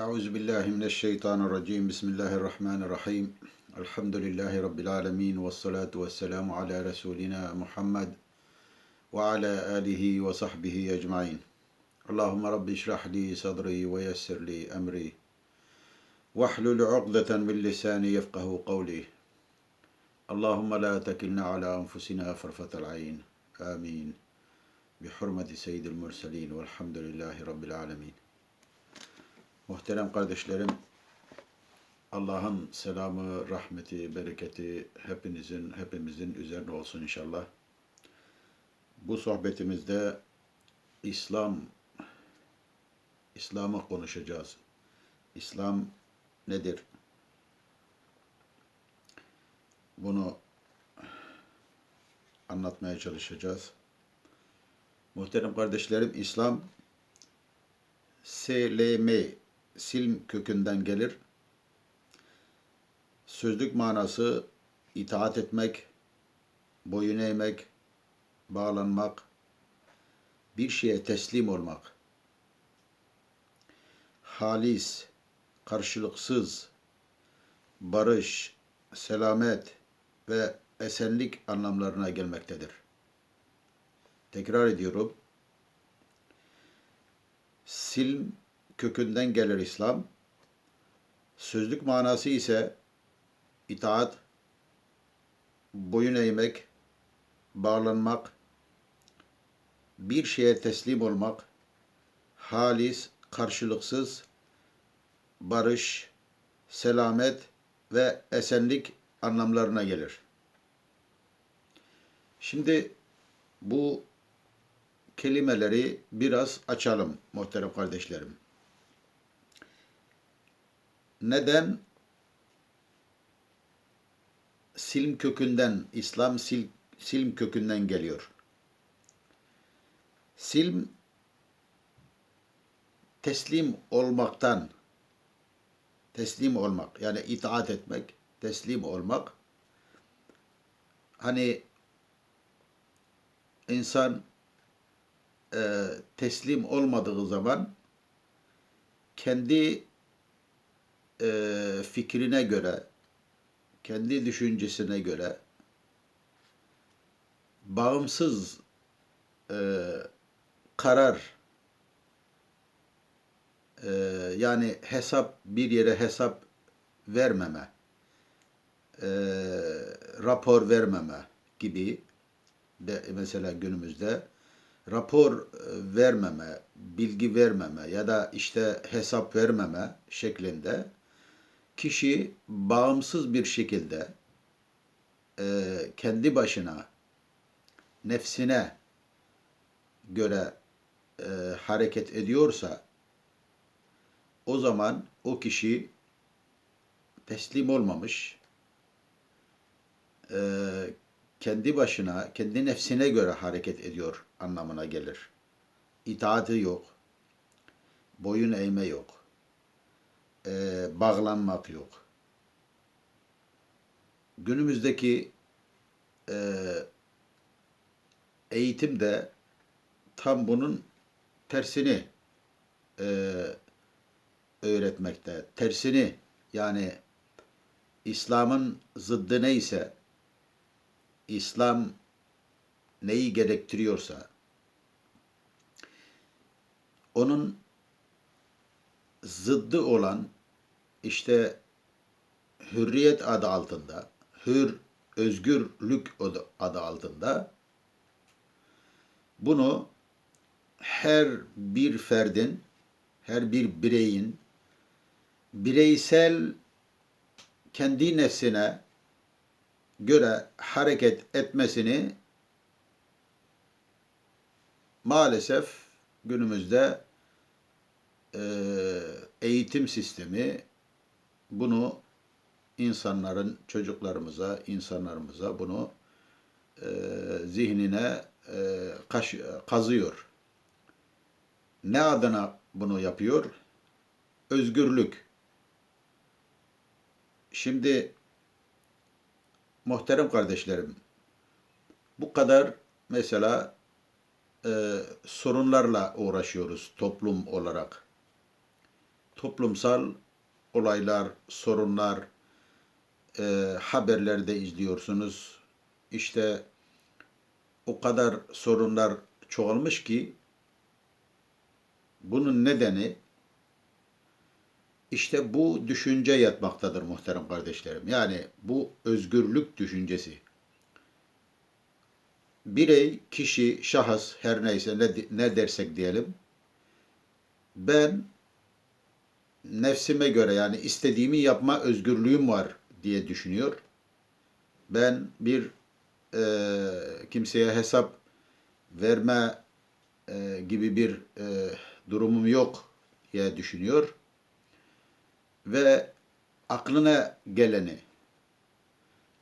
أعوذ بالله من الشيطان الرجيم. بسم الله الرحمن الرحيم. الحمد لله رب العالمين والصلاة والسلام على رسولنا محمد وعلى آله وصحبه أجمعين. اللهم رب اشرح لي صدري ويسر لي أمري واحلل عقدة من لساني يفقه قولي. اللهم لا تكلنا على أنفسنا فرفة العين. آمين. بحرمة سيد المرسلين. والحمد لله رب العالمين. Muhterem kardeşlerim, Allah'ın selamı, rahmeti, bereketi hepinizin, hepimizin üzerine olsun inşallah. Bu sohbetimizde İslam, İslam'ı konuşacağız. İslam nedir? Bunu anlatmaya çalışacağız. Muhterem kardeşlerim, İslam SLM silm kökünden gelir. Sözlük manası itaat etmek, boyun eğmek, bağlanmak, bir şeye teslim olmak. Halis, karşılıksız, barış, selamet ve esenlik anlamlarına gelmektedir. Tekrar ediyorum. Silm kökünden gelir İslam. Sözlük manası ise itaat, boyun eğmek, bağlanmak, bir şeye teslim olmak, halis, karşılıksız, barış, selamet ve esenlik anlamlarına gelir. Şimdi bu kelimeleri biraz açalım muhterem kardeşlerim. Neden silm kökünden, İslam sil, silm kökünden geliyor? Silm teslim olmaktan, teslim olmak yani itaat etmek, teslim olmak. Hani insan e, teslim olmadığı zaman kendi e, fikrine göre, kendi düşüncesine göre bağımsız e, karar e, yani hesap bir yere hesap vermeme, e, rapor vermeme gibi de mesela günümüzde rapor vermeme, bilgi vermeme ya da işte hesap vermeme şeklinde kişi bağımsız bir şekilde e, kendi başına nefsine göre e, hareket ediyorsa o zaman o kişi teslim olmamış e, kendi başına, kendi nefsine göre hareket ediyor anlamına gelir. İtaati yok, boyun eğme yok e, bağlanmak yok. Günümüzdeki e, eğitim de tam bunun tersini e, öğretmekte. Tersini yani İslam'ın zıddı neyse, İslam neyi gerektiriyorsa, onun zıddı olan işte hürriyet adı altında, hür, özgürlük adı altında bunu her bir ferdin, her bir bireyin bireysel kendi nefsine göre hareket etmesini maalesef günümüzde e, eğitim sistemi bunu insanların, çocuklarımıza, insanlarımıza bunu e, zihnine e, kaş, kazıyor. Ne adına bunu yapıyor? Özgürlük. Şimdi muhterem kardeşlerim, bu kadar mesela e, sorunlarla uğraşıyoruz toplum olarak toplumsal olaylar, sorunlar, e, haberlerde izliyorsunuz. İşte o kadar sorunlar çoğalmış ki bunun nedeni işte bu düşünce yatmaktadır muhterem kardeşlerim. Yani bu özgürlük düşüncesi. Birey, kişi, şahıs her neyse ne, ne dersek diyelim. Ben nefsime göre yani istediğimi yapma özgürlüğüm var diye düşünüyor. Ben bir e, kimseye hesap verme e, gibi bir e, durumum yok diye düşünüyor ve aklına geleni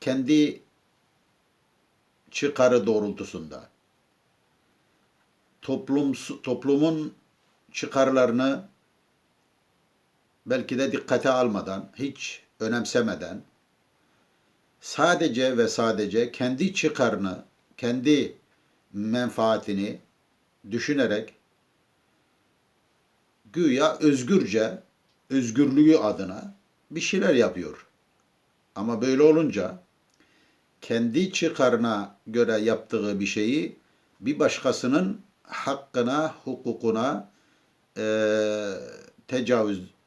kendi çıkarı doğrultusunda toplum toplumun çıkarlarını belki de dikkate almadan, hiç önemsemeden sadece ve sadece kendi çıkarını, kendi menfaatini düşünerek güya özgürce özgürlüğü adına bir şeyler yapıyor. Ama böyle olunca kendi çıkarına göre yaptığı bir şeyi bir başkasının hakkına, hukukuna e, tecavüz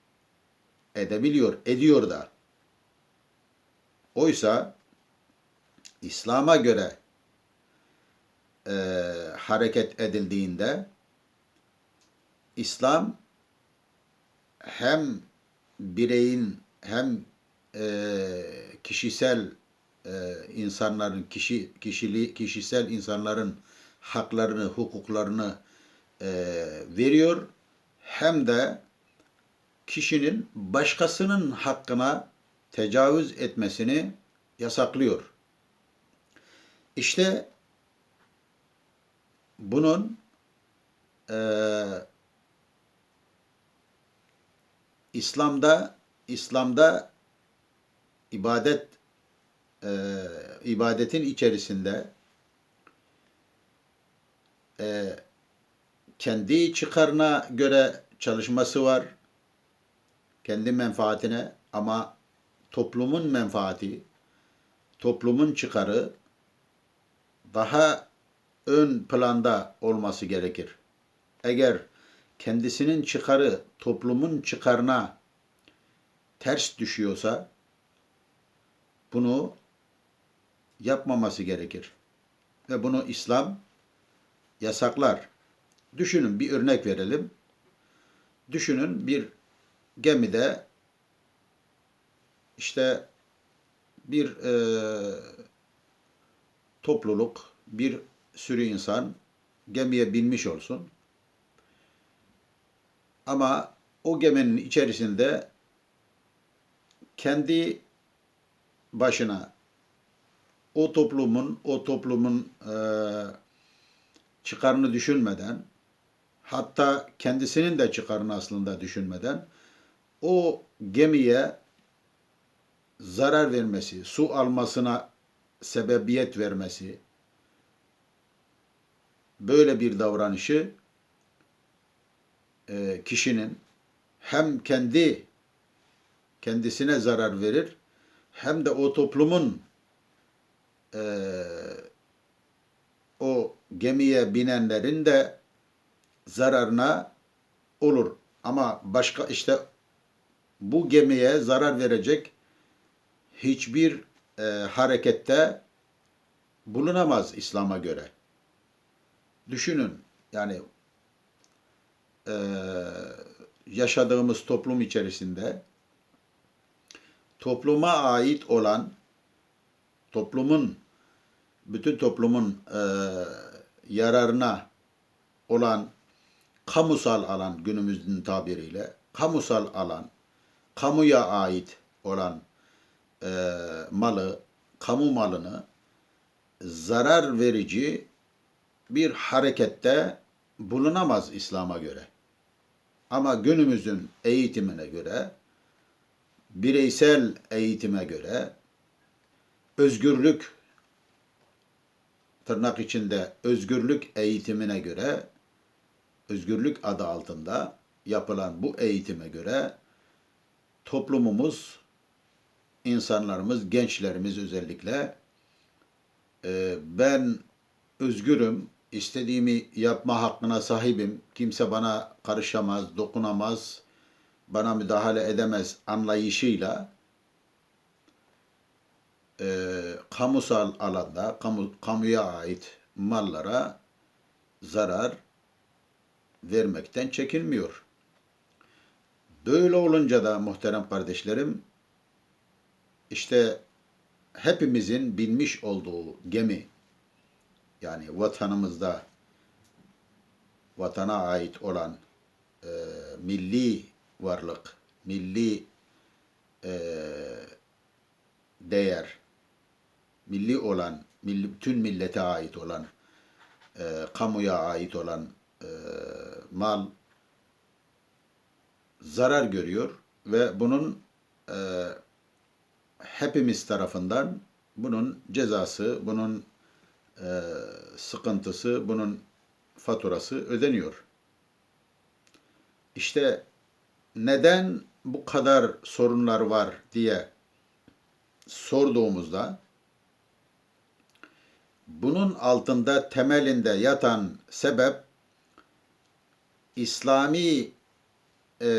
edebiliyor, ediyor da. Oysa İslam'a göre e, hareket edildiğinde İslam hem bireyin hem e, kişisel e, insanların kişi kişili kişisel insanların haklarını hukuklarını e, veriyor hem de kişinin başkasının hakkına tecavüz etmesini yasaklıyor. İşte bunun e, İslam'da İslam'da ibadet e, ibadetin içerisinde e, kendi çıkarına göre çalışması var. Kendi menfaatine ama toplumun menfaati, toplumun çıkarı daha ön planda olması gerekir. Eğer kendisinin çıkarı toplumun çıkarına ters düşüyorsa bunu yapmaması gerekir. Ve bunu İslam yasaklar. Düşünün bir örnek verelim. Düşünün bir gemide işte bir e, topluluk, bir sürü insan gemiye binmiş olsun. Ama o geminin içerisinde kendi başına o toplumun o toplumun e, çıkarını düşünmeden hatta kendisinin de çıkarını aslında düşünmeden o gemiye zarar vermesi, su almasına sebebiyet vermesi böyle bir davranışı e, kişinin hem kendi kendisine zarar verir hem de o toplumun e, o gemiye binenlerin de zararına olur. Ama başka işte bu gemiye zarar verecek hiçbir e, harekette bulunamaz İslam'a göre. Düşünün yani e, yaşadığımız toplum içerisinde topluma ait olan toplumun bütün toplumun e, yararına olan kamusal alan günümüzün tabiriyle kamusal alan kamuya ait olan e, malı kamu malını zarar verici bir harekette bulunamaz İslam'a göre. Ama günümüzün eğitimine göre, bireysel eğitime göre özgürlük tırnak içinde özgürlük eğitimine göre özgürlük adı altında yapılan bu eğitime göre toplumumuz, insanlarımız, gençlerimiz özellikle e, ben özgürüm, istediğimi yapma hakkına sahibim, kimse bana karışamaz, dokunamaz, bana müdahale edemez anlayışıyla e, kamusal alanda, kamu, kamuya ait mallara zarar vermekten çekinmiyor. Böyle olunca da muhterem kardeşlerim, işte hepimizin bilmiş olduğu gemi, yani vatanımızda vatana ait olan e, milli varlık, milli e, değer, milli olan, milli, bütün millete ait olan, e, kamuya ait olan e, mal zarar görüyor ve bunun e, hepimiz tarafından bunun cezası, bunun e, sıkıntısı, bunun faturası ödeniyor. İşte neden bu kadar sorunlar var diye sorduğumuzda bunun altında temelinde yatan sebep İslami e,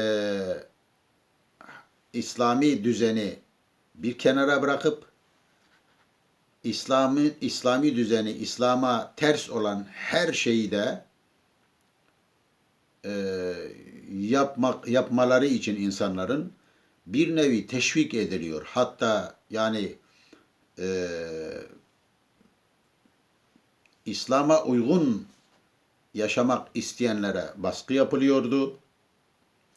İslami düzeni bir kenara bırakıp İslami İslami düzeni İslam'a ters olan her şeyi de e, yapmak yapmaları için insanların bir nevi teşvik ediliyor. Hatta yani e, İslam'a uygun yaşamak isteyenlere baskı yapılıyordu.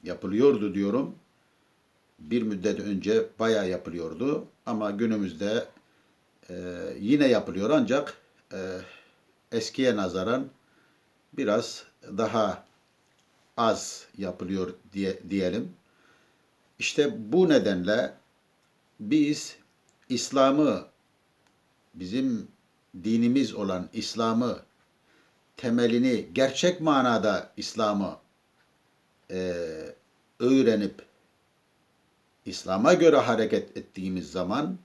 Yapılıyordu diyorum. Bir müddet önce bayağı yapılıyordu ama günümüzde e, yine yapılıyor ancak e, eskiye nazaran biraz daha az yapılıyor diye diyelim. İşte bu nedenle biz İslam'ı bizim dinimiz olan İslam'ı temelini gerçek manada İslam'ı e, öğrenip İslam'a göre hareket ettiğimiz zaman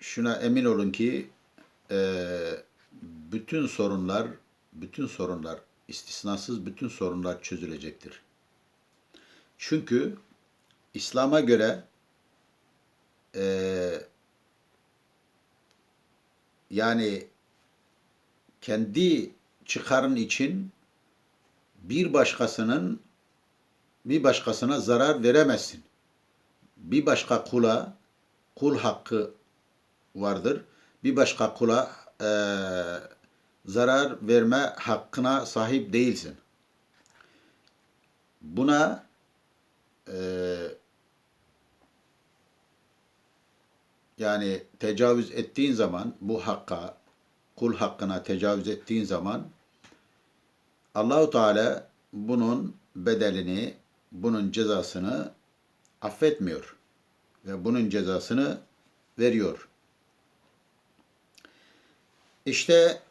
şuna emin olun ki e, bütün sorunlar bütün sorunlar istisnasız bütün sorunlar çözülecektir. Çünkü İslam'a göre e, yani kendi çıkarın için bir başkasının bir başkasına zarar veremezsin. Bir başka kula kul hakkı vardır. Bir başka kula e, zarar verme hakkına sahip değilsin. Buna e, yani tecavüz ettiğin zaman bu hakka, kul hakkına tecavüz ettiğin zaman Allahu Teala bunun bedelini, bunun cezasını affetmiyor ve bunun cezasını veriyor. İşte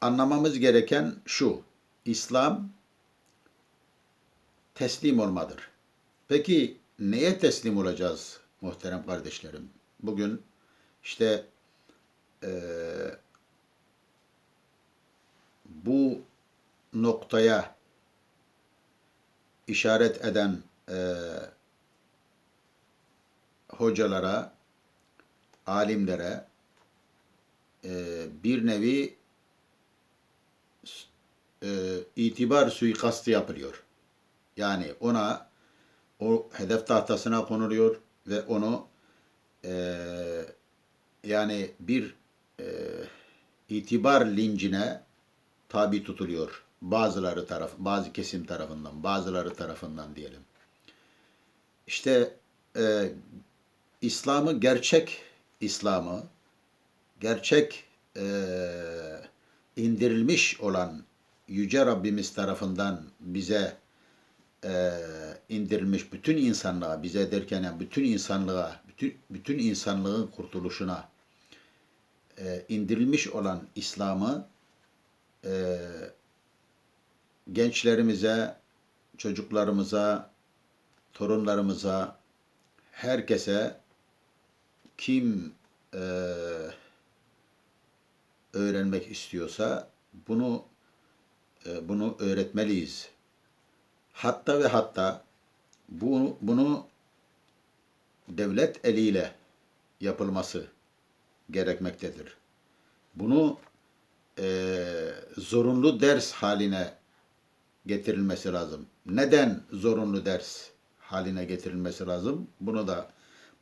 anlamamız gereken şu. İslam teslim olmadır. Peki neye teslim olacağız muhterem kardeşlerim? Bugün işte e, bu noktaya işaret eden e, hocalara, alimlere e, bir nevi e, itibar suikastı yapılıyor. Yani ona o hedef tahtasına konuluyor ve onu e, yani bir e, itibar lincine tabi tutuluyor. Bazıları taraf, bazı kesim tarafından, bazıları tarafından diyelim. İşte e, İslam'ı gerçek İslam'ı gerçek e, indirilmiş olan Yüce Rabbimiz tarafından bize e, indirilmiş bütün insanlığa, bize derken yani bütün insanlığa, bütün, bütün insanlığın kurtuluşuna e, indirilmiş olan İslam'ı e, gençlerimize, çocuklarımıza, torunlarımıza, herkese kim eee, öğrenmek istiyorsa bunu e, bunu öğretmeliyiz. Hatta ve hatta bu, bunu devlet eliyle yapılması gerekmektedir. Bunu e, zorunlu ders haline getirilmesi lazım. Neden zorunlu ders haline getirilmesi lazım? Bunu da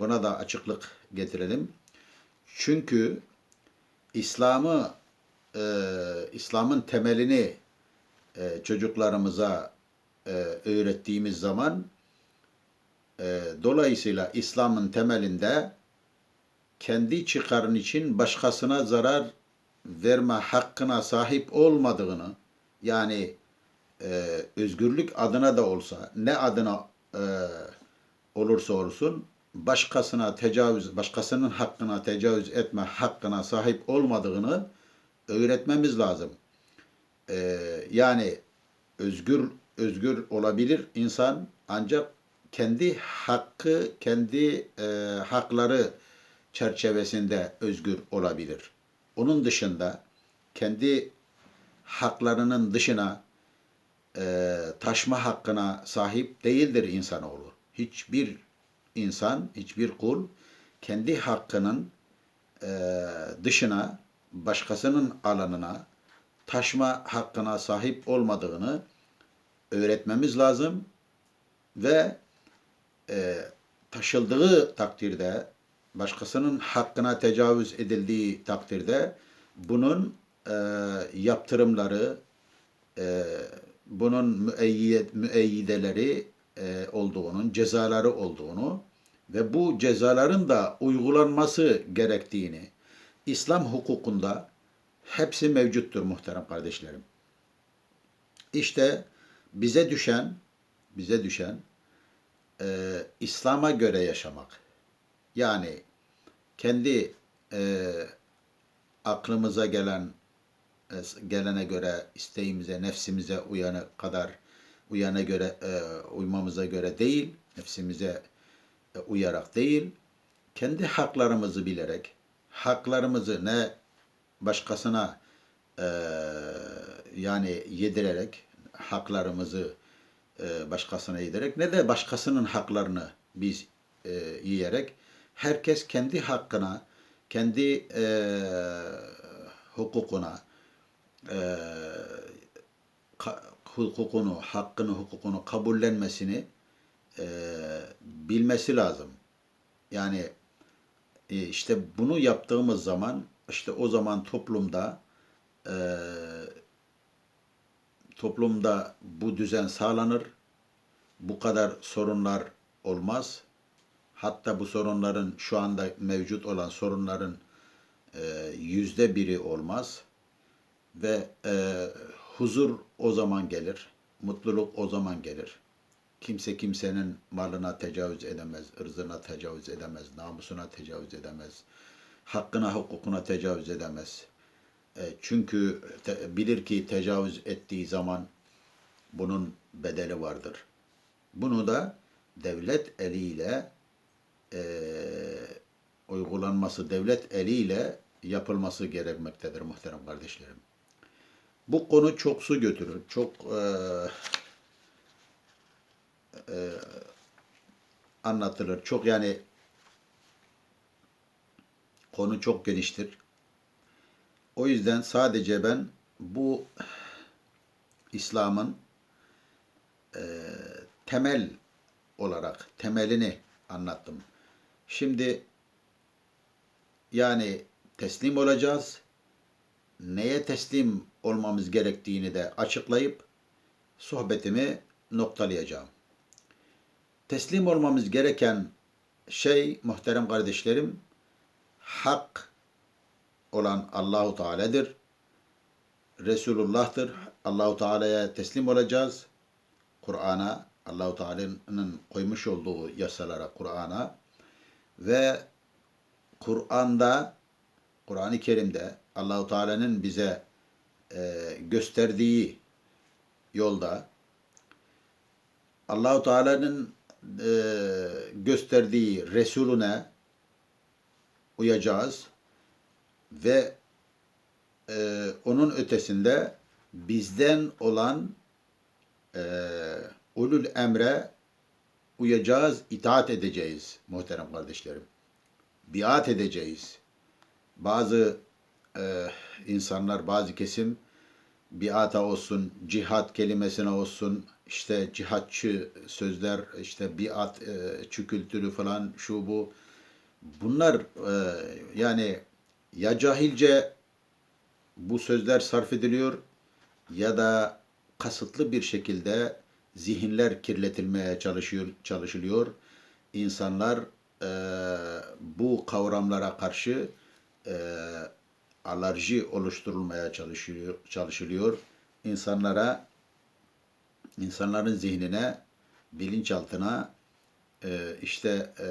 buna da açıklık getirelim. Çünkü İslam'ı e, İslam'ın temelini e, çocuklarımıza e, öğrettiğimiz zaman e, dolayısıyla İslam'ın temelinde kendi çıkarın için başkasına zarar verme hakkına sahip olmadığını yani e, özgürlük adına da olsa ne adına e, olursa olsun başkasına tecavüz, başkasının hakkına tecavüz etme hakkına sahip olmadığını öğretmemiz lazım. E, yani özgür özgür olabilir insan ancak kendi hakkı, kendi e, hakları çerçevesinde özgür olabilir. Onun dışında kendi haklarının dışına e, taşma hakkına sahip değildir insanoğlu. Hiçbir insan, hiçbir kul kendi hakkının e, dışına, başkasının alanına taşma hakkına sahip olmadığını öğretmemiz lazım ve e, taşıldığı takdirde başkasının hakkına tecavüz edildiği takdirde bunun e, yaptırımları, e, bunun müeyyid, müeyyideleri e, olduğunun, cezaları olduğunu ve bu cezaların da uygulanması gerektiğini İslam hukukunda hepsi mevcuttur muhterem kardeşlerim. İşte bize düşen, bize düşen e, İslam'a göre yaşamak. Yani kendi e, aklımıza gelen gelene göre isteğimize, nefsimize uyana kadar uyana göre e, uymamıza göre değil, nefsimize e, uyarak değil, kendi haklarımızı bilerek, haklarımızı ne başkasına e, yani yedirerek haklarımızı e, başkasına yedirerek ne de başkasının haklarını biz e, yiyerek herkes kendi hakkına, kendi e, hukukuna, e, hukukunu, hakkını, hukukunu kabullenmesini e, bilmesi lazım. Yani e, işte bunu yaptığımız zaman işte o zaman toplumda e, toplumda bu düzen sağlanır. Bu kadar sorunlar olmaz. Hatta bu sorunların şu anda mevcut olan sorunların e, yüzde biri olmaz ve e, huzur o zaman gelir, mutluluk o zaman gelir. Kimse kimsenin malına tecavüz edemez, ırzına tecavüz edemez, namusuna tecavüz edemez, hakkına, hukukuna tecavüz edemez. E, çünkü te, bilir ki tecavüz ettiği zaman bunun bedeli vardır. Bunu da devlet eliyle e, uygulanması, devlet eliyle yapılması gerekmektedir muhterem kardeşlerim. Bu konu çok su götürür, çok e, e, anlatılır. Çok yani konu çok geniştir. O yüzden sadece ben bu İslam'ın e, temel olarak temelini anlattım. Şimdi yani teslim olacağız. Neye teslim olmamız gerektiğini de açıklayıp sohbetimi noktalayacağım. Teslim olmamız gereken şey muhterem kardeşlerim hak olan Allahu Teala'dır. Resulullah'tır. Allahu Teala'ya teslim olacağız. Kur'an'a, Allahu Teala'nın koymuş olduğu yasalara, Kur'an'a ve Kur'an'da Kur'an-ı Kerim'de Allahu Teala'nın bize e, gösterdiği yolda Allahu Teala'nın e, gösterdiği Resulüne uyacağız ve e, onun ötesinde bizden olan e, ulul emre uyacağız, itaat edeceğiz muhterem kardeşlerim. Biat edeceğiz. Bazı e, insanlar, bazı kesim biata olsun, cihat kelimesine olsun, işte cihatçı sözler, işte biat e, kültürü falan şu bu. Bunlar e, yani ya cahilce bu sözler sarf ediliyor ya da kasıtlı bir şekilde zihinler kirletilmeye çalışıyor, çalışılıyor. İnsanlar e, bu kavramlara karşı e, alerji oluşturulmaya çalışıyor, çalışılıyor. İnsanlara, insanların zihnine, bilinçaltına e, işte e,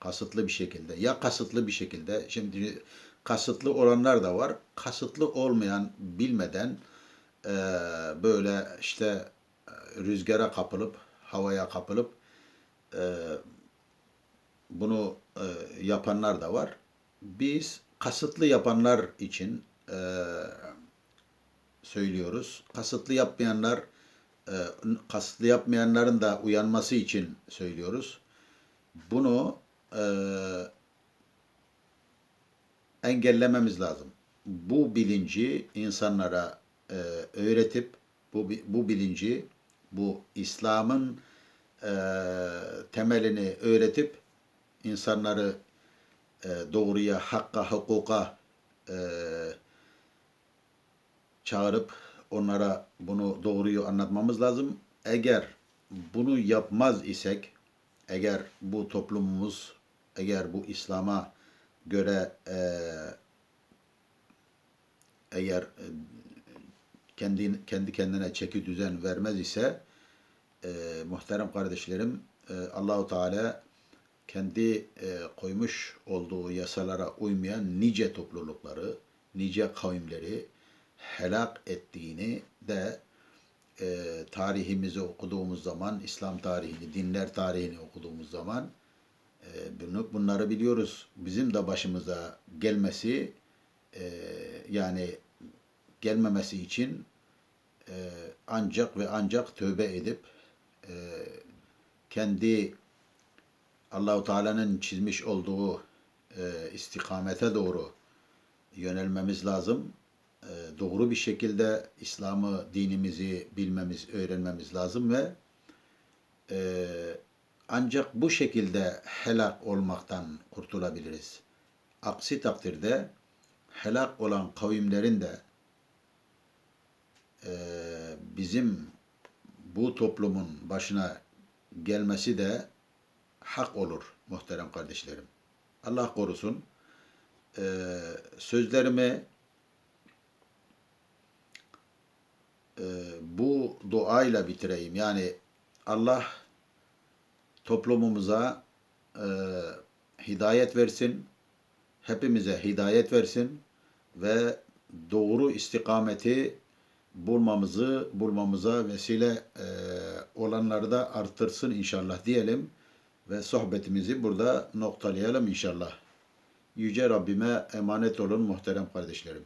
kasıtlı bir şekilde ya kasıtlı bir şekilde şimdi kasıtlı olanlar da var. Kasıtlı olmayan bilmeden e, böyle işte e, rüzgara kapılıp havaya kapılıp e, bunu e, yapanlar da var. Biz kasıtlı yapanlar için e, söylüyoruz. Kasıtlı yapmayanlar e, kasıtlı yapmayanların da uyanması için söylüyoruz. Bunu e, engellememiz lazım. Bu bilinci insanlara e, öğretip bu bu bilinci bu İslam'ın e, temelini öğretip insanları e, doğruya, hakka, hukuka e, çağırıp onlara bunu doğruyu anlatmamız lazım. Eğer bunu yapmaz isek, eğer bu toplumumuz, eğer bu İslam'a göre e, eğer e, kendi kendi kendine çeki düzen vermez ise e, muhterem kardeşlerim e, Allahu Teala kendi e, koymuş olduğu yasalara uymayan nice toplulukları, nice kavimleri helak ettiğini de e, tarihimizi okuduğumuz zaman, İslam tarihini, dinler tarihini okuduğumuz zaman e, bunları biliyoruz. Bizim de başımıza gelmesi e, yani gelmemesi için e, ancak ve ancak tövbe edip e, kendi Allahu Teala'nın çizmiş olduğu e, istikamete doğru yönelmemiz lazım. E, doğru bir şekilde İslam'ı, dinimizi bilmemiz, öğrenmemiz lazım ve e, ancak bu şekilde helak olmaktan kurtulabiliriz. Aksi takdirde helak olan kavimlerin de e, bizim bu toplumun başına gelmesi de hak olur muhterem kardeşlerim. Allah korusun. Ee, sözlerimi e, bu duayla bitireyim. Yani Allah toplumumuza e, hidayet versin, hepimize hidayet versin ve doğru istikameti bulmamızı bulmamıza vesile e, olanları da artırsın inşallah diyelim ve sohbetimizi burada noktalayalım inşallah. Yüce Rabbime emanet olun muhterem kardeşlerim.